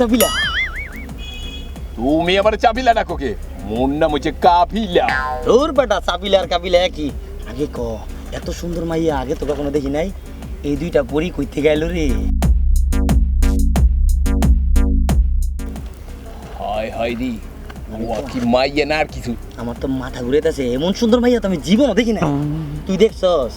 চাপিলা তুমি আমার চাপিলা না কোকে? মোর নাম হচ্ছে কাপিলা তোর বেটা চাপিলা আর কাপিলা একই। আগে ক এত সুন্দর মাইয়া আগে তো কখনো দেখি নাই। এই দুইটা পরি কইতে গেল রে। হায় হায় রি ও কি মাইয়া না আর কিছু? আমার তো মাথা ঘুরেতেছে এমন সুন্দর মাইয়া তো আমি জীবনও দেখি না তুই দেখছস?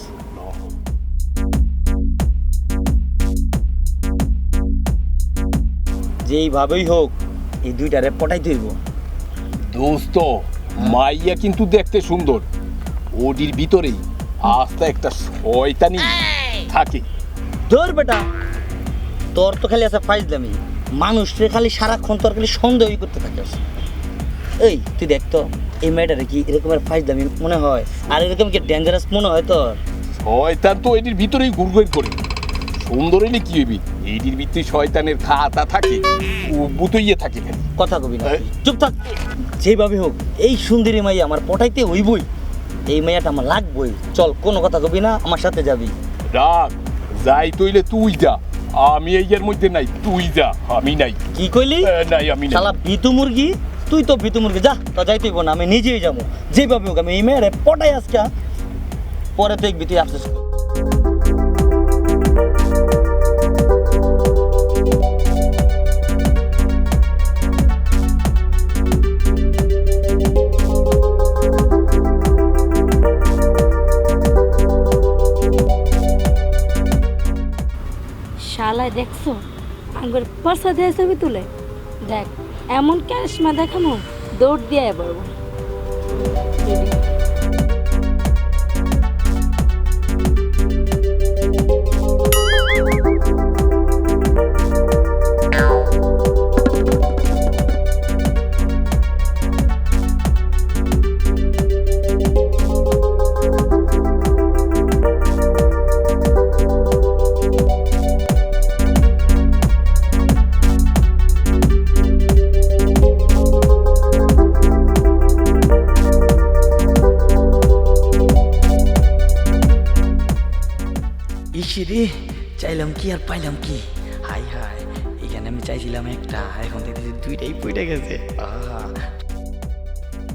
যেইভাবেই হোক এই দুইটারে পটাই তুইব দোস্ত মাইয়া কিন্তু দেখতে সুন্দর। ওডির ভিতরেই আস্তে একটা শয়তানি থাকে। ধর বেটা তোর তো খালি আছে ফাইজলামি। মানুষকে খালি সারাক্ষণ তোর খালি সন্দেহই করতে থাকিস এই তুই দেখ তো এই মেয়েটারে কি এরকমের ফাইজলামি মনে হয়? আর এরকম কি ডেঞ্জারাস মনে হয় তোর? শয়তান তো এটির ভিতরেই গুড়গুড় করে। সুন্দর হইলে কি হইবি? এইটির ভিতরে শয়তানের খাতা থাকে ও বুতইয়ে থাকে কথা কবি না। চুপ থাক। যেভাবে হোক এই সুন্দরী মাইয়া আমার পটাইতে হইবই। এই মাইয়াটা আমার লাগবই। চল কোনো কথা কবি না আমার সাথে যাবি। রাগ যাই তইলে তুই যা। আমি এই এর মধ্যে নাই তুই যা আমি নাই। কি কইলি? নাই আমি নাই। শালা বিতু মুরগি? তুই তো বিতু মুরগি। যা তা যাইতেই না আমি নিজেই যাব। যেভাবে হোক আমি এই মেয়েরে পটাই আজকে। পরে দেখবি তুই আফসোস কর। শালায় দেখছ? আঙ্গুর পয়সা দিয়ে ছবি তুলে। দেখ এমন ক্যারিশমা দেখানো দৌড় দিয়ে পড়ব রে চাইলাম কি আর পাইলাম কি? হাই হাই এখানে আমি চাইছিলাম একটা এখন দেখতেছি দুইটাই পইটা গেছে।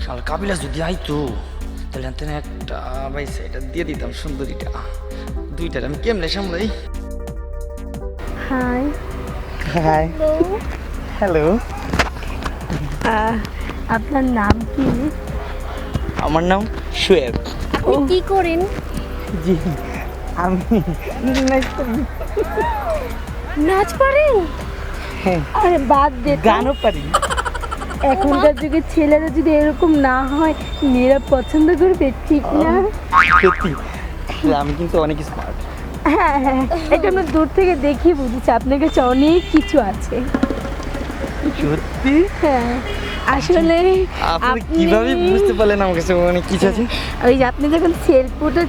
কাল কাবিলাস যদি আইতো তাহলে আনতে না একটা ভাই সেটা দিয়ে দিতাম সুন্দরীটা। দুইটার আমি কেমনে সামলাই? হাই। হাই। হ্যালো আপনার নাম কি? আমার নাম শুয়েব আপনি কি করেন? জি। আমি নাচ পারেন হ্যাঁ। আরে বাদ দে গানও পারি। এখনকার যুগে ছেলেরা যদি এরকম না হয় মেয়েরা পছন্দ করবে ঠিক না? সত্যি। আমি কিন্তু অনেক স্মার্ট হ্যাঁ হ্যাঁ। এটা আমরা দূর থেকে দেখি বুঝেছি। আপনার কাছে অনেক কিছু আছে। সত্যি? হ্যাঁ। আসলে আপনি কীভাবে বুঝতে পারলেন আমার কাছে অনেক কিছু আছে ওই যে আপনি যখন সেল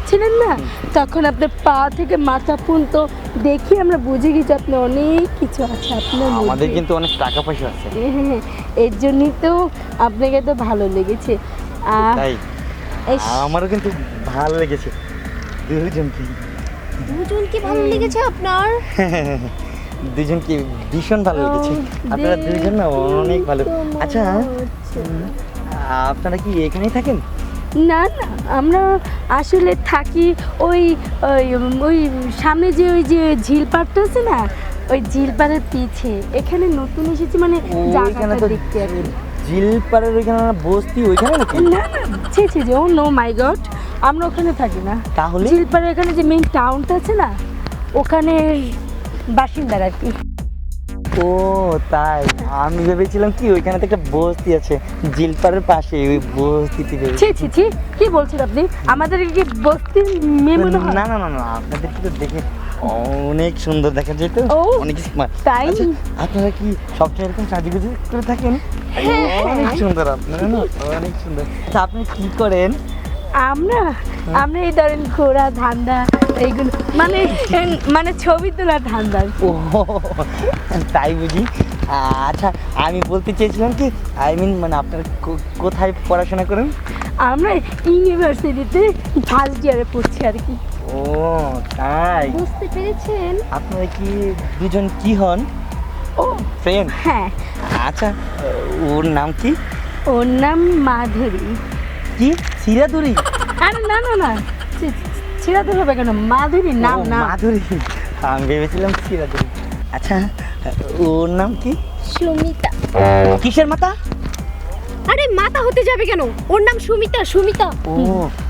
ছিলেন না তখন আপনার পা থেকে মাথা পর্যন্ত দেখি আমরা বুঝে গেছি আপনি অনেক কিছু আছে আপনার আমাদের কিন্তু অনেক টাকা পয়সা আছে। হ্যাঁ, এর জন্যই তো আপনাকে তো ভালো লেগেছে। তাই? আমারও কিন্তু ভালো লেগেছে। দুজনকে দুজনকে ভালো লেগেছে আপনার? দুজনকে ভীষণ ভালো লেগেছে। আপনারা দুজন না অনেক ভালো। আচ্ছা আপনারা কি এখানেই থাকেন? না না আমরা আসলে থাকি ওই ওই ওই সামনে যে ওই যে ঝিল পাড়টা আছে না ওই ঝিল পাড়ের পিছে। এখানে নতুন এসেছি মানে জায়গাটা তো দেখতে আর ঝিল পাড়ের ওইখানে বস্তি ওইখানে নাকি? না না ছি ছি ও নো মাই গড আমরা ওখানে থাকি না। তাহলে? ঝিল পাড়ের এখানে যে মেইন টাউনটা আছে না ওখানে বাসিন্দার আর কি। ও তাই। আমি ভেবেছিলাম কি ওইখানে তো একটা বস্তি আছে ঝিলপাড়ের পাশে ওই বস্তিতে। ছি ছি ছি কি বলছেন আপনি? আমাদের কি বস্তির মেয়ে মনে হয়? না না না না আপনাদেরকে তো দেখে অনেক সুন্দর দেখা যায় তো। ও, অনেক স্মার্ট তাই? আপনারা কি সবসময় এরকম সাজুগুজু করে থাকেন? অনেক সুন্দর আপনারা না? অনেক সুন্দর। আচ্ছা আপনি কি করেন? আমরা আমরা এই ধরেন ঘোরা ধান্দা এইগুলো মানে মানে ছবি তোলার ধান্দা। ও তাই বুঝি? আচ্ছা আমি বলতে চেয়েছিলাম কি আই মিন মানে আপনারা কোথায় পড়াশোনা করেন? আমরা ইউনিভার্সিটিতে ফার্স্ট ইয়ারে পড়ছি আর কি। ও তাই? বুঝতে পেরেছেন? আপনারা কি দুজন কি হন? ও ফ্রেন্ড হ্যাঁ। আচ্ছা ওর নাম কি? ওর নাম মাধুরী। কি? সিরাদুরি আরে না না না ছেড়াতে হবে কেন? মাধুরী নাম না মাধুরী। আমি ভেবেছিলাম সিরাদুরি আচ্ছা ওর নাম কি? সুমিতা। কিসের মাতা? আরে মাতা হতে যাবে কেন? ওর নাম সুমিতা সুমিতা। ও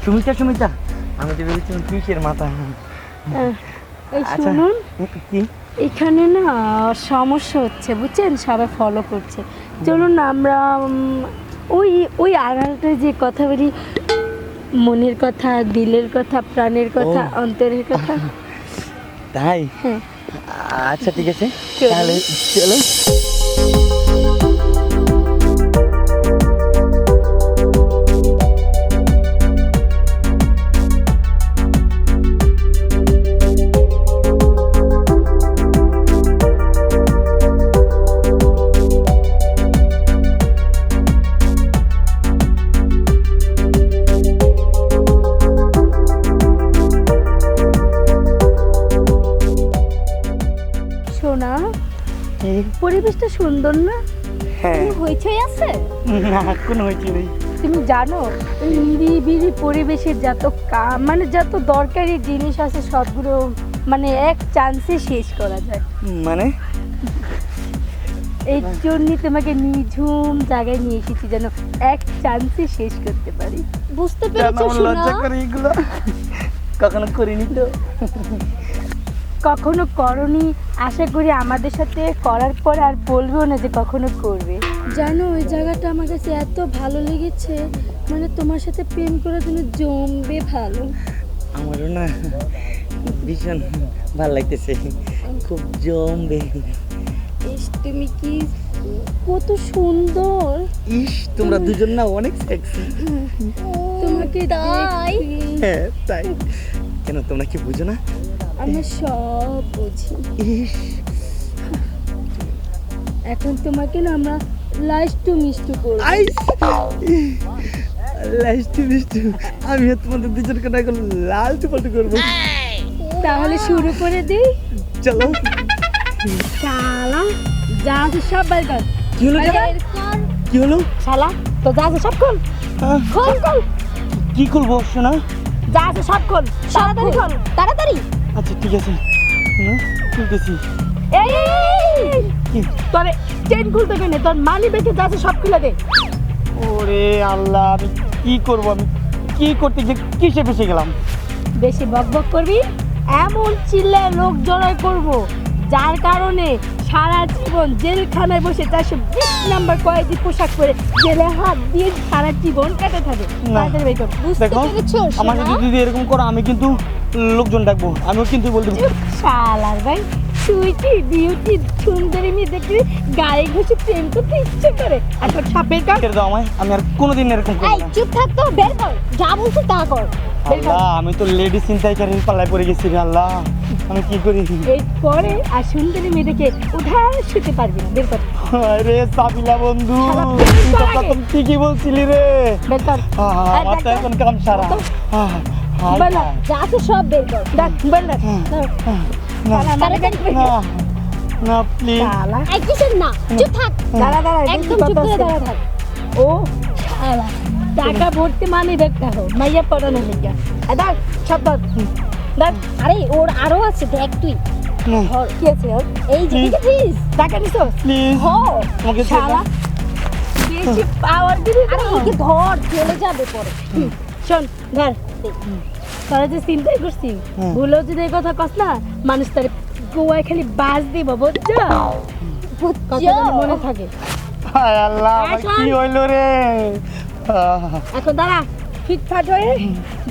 সুমিতা সুমিতা। আমি তো ভেবেছিলাম কিসের মাতা। এই আচ্ছা শুনুন। কি? এখানে না সমস্যা হচ্ছে বুঝছেন? সবাই ফলো করছে। চলুন আমরা ওই ওই আড়ালটা যে কথা বলি মনের কথা দিলের কথা প্রাণের কথা অন্তরের কথা। তাই? হ্যাঁ। আচ্ছা ঠিক আছে। তাহলে চলো। সুন্দর না? হ্যাঁ। হইচই আছে? না কোনো হয়েছে নেই। তুমি জানো নিরিবিলি পরিবেশের যত কাম মানে যত দরকারি জিনিস আছে সবগুলো মানে এক চান্সে শেষ করা যায়। মানে? এই জন্যই তোমাকে নিঝুম জায়গায় নিয়ে এসেছি যেন এক চান্সে শেষ করতে পারি। বুঝতে পেরেছ শোনা লজ্জা করে এগুলো। কখনো করিনি তো। কখনো করনি। আশা করি আমাদের সাথে করার পর আর বলবেও না যে কখনো করবে। জানো ওই জায়গাটা আমার কাছে এত ভালো লেগেছে। মানে তোমার সাথে প্রেম করার জন্য জমবে ভালো। আমারও না ভীষণ ভালো লাগতেছে। খুব জমবে। ইস তুমি কি কত সুন্দর। ইস তোমরা দুজন না অনেক সেক্সি তোমাকে তাই? হ্যাঁ তাই। কেন তোমরা কি বুঝো না? আমরা সব বুঝি। এখন তোমাকে না আমরা লাস্ট মিষ্টু করব। লাস্ট মিষ্টি আমি তোমাদের দুজনকে না এখন লাল টুপাল্টু করব। তাহলে শুরু করে দিই। চলো। শালা যা আছে সব বাইর কর। কি হলো কি হলো? শালা তো যা আছে সব খোল। খোল খোল। কি করব শোনা? যা আছে সব খোল। তাড়াতাড়ি খোল তাড়াতাড়ি। আচ্ছা ঠিক আছে। না আছে। এই? তোর চেন খুলতে গেলে তোর মানি বেঁচে যাচ্ছে সব খুলে দে। ওরে আল্লাহ আমি কি করব? আমি কি করতে যে কিসে ফেসে গেলাম? বেশি বকবক বক করবি এমন চিল্লায় লোক জড়ায় করব। যার কারণে সারা জীবন জেলখানায় বসে চারশো বিশ নাম্বার কয়েদি পোশাক পরে জেলে হাত দিয়ে সারা জীবন কেটে থাকে। দেখো আমার সোনা? যদি এরকম করো আমি কিন্তু লোকজন ডাকবো। আমিও কিন্তু বলতে শালার ভাই। কি বিউটি সুন্দরী মেয়ে দেখলে গায়ে ঘষে প্রেম করতে ইচ্ছে করে। এখন সাপের কাজ ছেড়ে দাও আমায় আমি আর কোনোদিন এরকম করব এই না। চুপ থাক তো বের কর যা বলছি তা কর বের কর। আল্লাহ আমি তো লেডি চিন্তাইকারীর পাল্লায় পড়ে গেছি রে আল্লাহ। আমি কি করি? এরপরে আর সুন্দরী মেয়েটাকে উঠার শুতে পারবি না বের কর। রে সাবিলা বন্ধু তুই ঠিকই বলছিলি রে। বের কর। আহ, আর আমার তো দেখ, এখন কাম সারা। আহ, হায় বলো। হায়। যা আছে সব বের কর। দেখ না। শালা, না না প্লিজ এই কিসের না? চুপ থাক। দাঁড়া দাঁড়া একদম একদম চুপ করে দাঁড়া থাক। ও শালা টাকা ভর্তি মানে দেখতে হো মাইয়া পড়ানো লেগে দেখ আরে ওর আরও আছে দেখ তুই। কি আছে ওর? এই যে. দেখেছিস? টাকা নিছো প্লিজ হো আমাকে শালা বেশি পাওয়ার দিবি আরে একে ধর চলে যাবে পরে। শোন ধর তোরা যে চিন্তাই করছি হুম। ভুলেও যদি এই কথা কস না মানুষ তার গোয়ায় খালি বাস দিব বুঝছ? কথা মনে থাকে। হায় আল্লাহ এখন- কি হইল রে? এখন দাঁড়া ফিটফাট হয়ে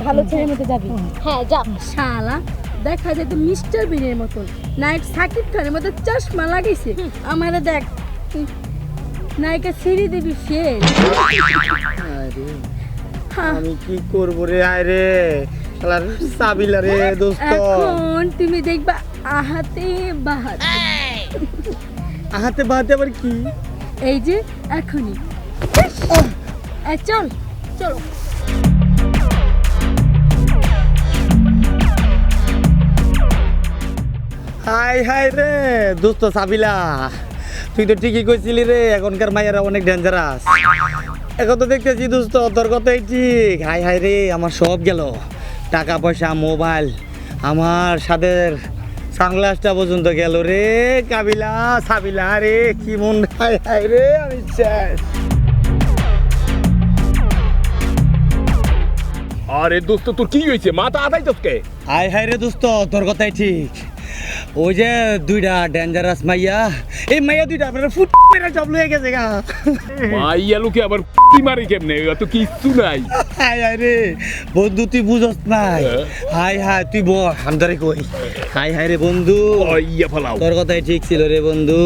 ভালো ছেলের মতো যাবি। হ্যাঁ যা। শালা দেখা যায় তো মিস্টার বিনের মতন। নায়ক সাকিব খানের মতো চশমা লাগাইছে আমারে দেখ নায়িকা সিঁড়ি দেবী ফেল আরে, হ্যাঁ, আমি কি করব রে? আয় রে। শালার সাবিলা রে দোস্ত। এখন তুমি দেখবা আহাতে বাহাত। হাতে বাহাতে আবার কি? এই যে এখনই। চল চলো। হাই হাই রে দোস্ত সাবিলা। তুই তো ঠিকই কইছিলি রে এখনকার মায়েরা অনেক ডেঞ্জারাস এখন তো দেখতেছি দোস্ত তোর কথাই ঠিক। হাই হাই রে আমার সব গেল। টাকা পয়সা মোবাইল আমার সাদের সানগ্লাসটা পর্যন্ত গেল রে কাবিলা সাবিলা রে কি মন হায় হাই রে আমি শেষ। আরে দোস্ত তোর কি হয়েছে? মা মাথা আদাই তোকে। আয় হায় রে দোস্ত তোর কথাই ঠিক। ওই যে দুইটা ডেঞ্জারাস মাইয়া। এই মাইয়া দুইটা আপনার ফুট মেরে জব লয়ে গেছে গা। মাইয়া লোকে আবার কি মারি কেমনে? এত কিচ্ছু নাই। হাই হাই রে। বন্ধু তুই বুঝস নাই। হ্যাঁ। হাই হাই তুই বল হামদারে কই? হাই হাই রে বন্ধু। ইয়া ফেলাও। তোর কথাই ঠিক ছিল রে বন্ধু।